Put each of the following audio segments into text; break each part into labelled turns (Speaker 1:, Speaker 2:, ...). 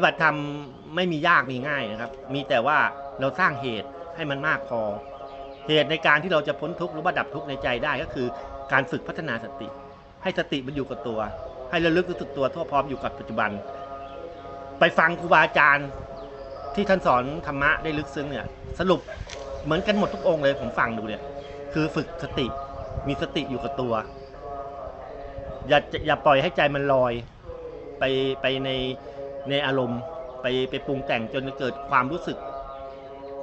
Speaker 1: ปฏิบัติธรรมไม่มียากมีง่ายนะครับ มีแต่ว่าเราสร้างเหตุให้มันมากพอ เหตุในการที่เราจะพ้นทุกข์หรือว่าดับทุกข์ในใจได้ก็คือ การฝึกพัฒนาสติ ให้สติมันอยู่กับตัว ให้ระลึกรู้สึกตัวทั่วพร้อมอยู่กับปัจจุบัน ไปฟังครูบาอาจารย์ที่ท่านสอนธรรมะได้ลึกซึ้งเนี่ย สรุปเหมือนกันหมดทุกองค์เลยผมฟังดูเนี่ยคือฝึกสติมีสติอยู่กับตัว อย่าอย่าปล่อยให้ใจมันลอย ไปไปใน ในอารมณ์ไปไปปรุงแต่งจนเกิดความรู้สึก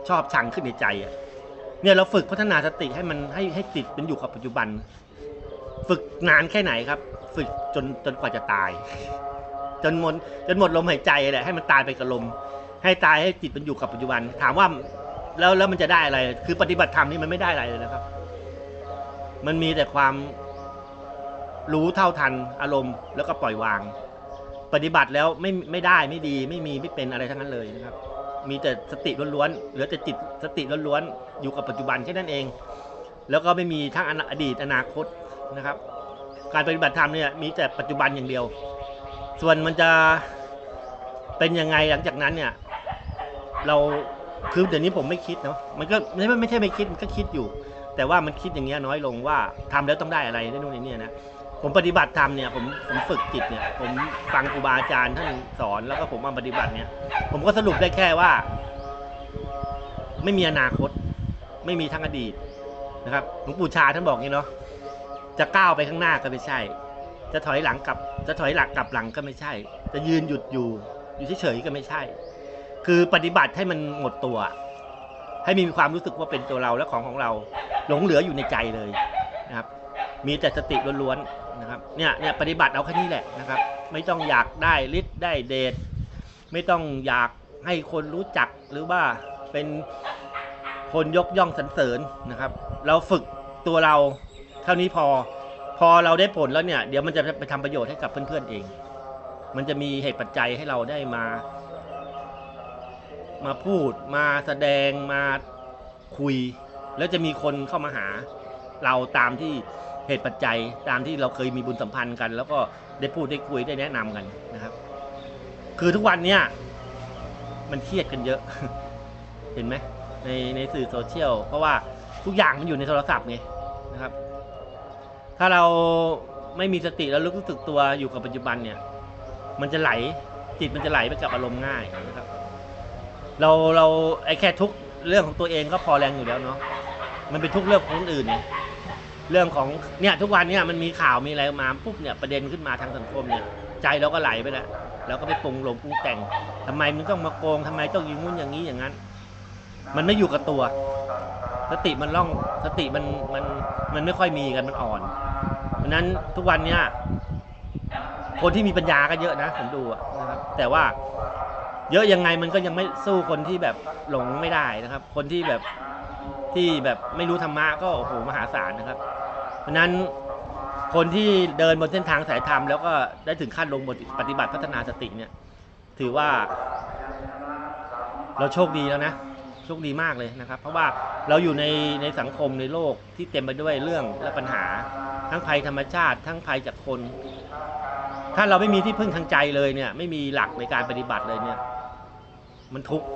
Speaker 1: ชอบชังขึ้นในใจอะเนี่ยเราฝึกพัฒนาสติให้มันให้ให้จิตมันอยู่กับปัจจุบัน ฝึกนานแค่ไหนครับ ฝึกจนจนกว่าจะตาย จนหมดจนหมดลมหายใจแหละให้มันตายไปกับลม ให้ตายให้จิตมันอยู่กับปัจจุบัน ถามว่าแล้วแล้วมันจะได้อะไร คือปฏิบัติธรรมนี่มันไม่ได้อะไรเลยนะครับ มันมีแต่ความรู้เท่าทันอารมณ์แล้วก็ปล่อยวาง ปฏิบัติแล้วไม่ไม่ได้ไม่ดีไม่มีไม่เป็นอะไรทั้งนั้นเลยนะครับ มีแต่สติล้วนๆเหลือแต่จิตสติล้วนๆอยู่กับปัจจุบันแค่นั้นเอง แล้วก็ไม่มีทั้งอดีตอนาคตนะครับ การปฏิบัติธรรมเนี่ยมีแต่ปัจจุบันอย่างเดียว ส่วนมันจะเป็นยังไงหลังจากนั้นเนี่ย เราคือเดี๋ยวนี้ผมไม่คิดเนาะมันก็ไม่ใช่ไม่ใช่ไม่คิดมันก็คิดอยู่ แต่ว่ามันคิดอย่างเงี้ยน้อยลงว่าทำแล้วต้องได้อะไรได้นู่นได้นี่นะ ผมปฏิบัติธรรมเนี่ยผมผมฝึกจิตเนี่ย ผมฟังครูบาอาจารย์ท่านสอนแล้วก็ผมมาปฏิบัติเนี่ย ผมก็สรุปได้แค่ว่า ไม่มีอนาคต ไม่มีทั้งอดีตนะครับหลวงปู่ชาท่านบอกงี้เนาะจะก้าวไปข้างหน้าก็ไม่ใช่ จะถอยหลังกลับ จะถอยหลังกลับหลังก็ไม่ใช่ จะยืนหยุดอยู่ อยู่เฉยๆก็ไม่ใช่ คือปฏิบัติให้มันหมดตัว ให้มีความรู้สึกว่าเป็นตัวเราและของของเรา หลงเหลืออยู่ในใจเลยนะครับ มีแต่สติล้วนๆ นะครับเนี่ยเนี่ยปฏิบัติเอาแค่นี้แหละนะครับ ไม่ต้องอยากได้ฤทธิ์ได้เดชไม่ต้องอยากให้คนรู้จักหรือว่าเป็นคนยกย่องสรรเสริญนะครับ เราฝึกตัวเราเท่านี้พอ พอเราได้ผลแล้วเนี่ย เดี๋ยวมันจะไปทำประโยชน์ให้กับเพื่อนๆเอง มันจะมีเหตุปัจจัยให้เราได้มา มาพูดมาแสดงมาคุย แล้วจะมีคนเข้ามาหา เราตามที่ เหตุปัจจัยตามที่เราเคยมีบุญสัมพันธ์กัน แล้วก็ได้พูดได้คุยได้แนะนำกันนะครับ คือทุกวันเนี้ยมันเครียดกันเยอะ เห็นไหมในในสื่อโซเชียลเพราะว่าทุกอย่างมันอยู่ในโทรศัพท์ไงนะครับ ถ้าเราไม่มีสติแล้วรู้สึกตัวอยู่กับปัจจุบันเนี่ย มันจะไหลจิตมันจะไหลไปกับอารมณ์ง่ายนะครับ เราเราไอ้แค่ทุกเรื่องของตัวเองก็พอแรงอยู่แล้วเนาะมันเป็นทุกเรื่องของคนอื่นไง เรื่องของเนี่ยทุกวันเนี่ยมันมีข่าวมีอะไรมาปุ๊บเนี่ยประเด็นขึ้นมาทางสังคมเนี่ยใจเราก็ไหลไปแล้วแล้วก็ไปปรุงลงปรุงแต่งทำไมมึงต้องมาโกงทำไมต้องยิงงุ้นอย่างนี้อย่างนั้น มันไม่อยู่กับตัว สติมันล่องสติมันมันมันไม่ค่อยมีกันมันอ่อนเพราะนั้นทุกวันเนี้ยคนที่มีปัญญาก็เยอะนะผมดูนะครับแต่ว่าเยอะยังไงมันก็ยังไม่สู้คนที่แบบหลงไม่ได้นะครับ คนที่แบบ ที่แบบไม่รู้ธรรมะก็โอ้โหมหาศาลนะครับ เพราะนั้นคนที่เดินบนเส้นทางสายธรรมแล้วก็ได้ถึงขั้นลงบทปฏิบัติพัฒนาสติเนี่ย ถือว่า เราโชคดีแล้วนะโชคดีมากเลยนะครับ เพราะว่าเราอยู่ในในสังคมในโลกที่เต็มไปด้วยเรื่องและปัญหา ทั้งภัยธรรมชาติ ทั้งภัยจากคน ถ้าเราไม่มีที่พึ่งทางใจเลยเนี่ย ไม่มีหลักในการปฏิบัติเลยเนี่ย มันทุกข์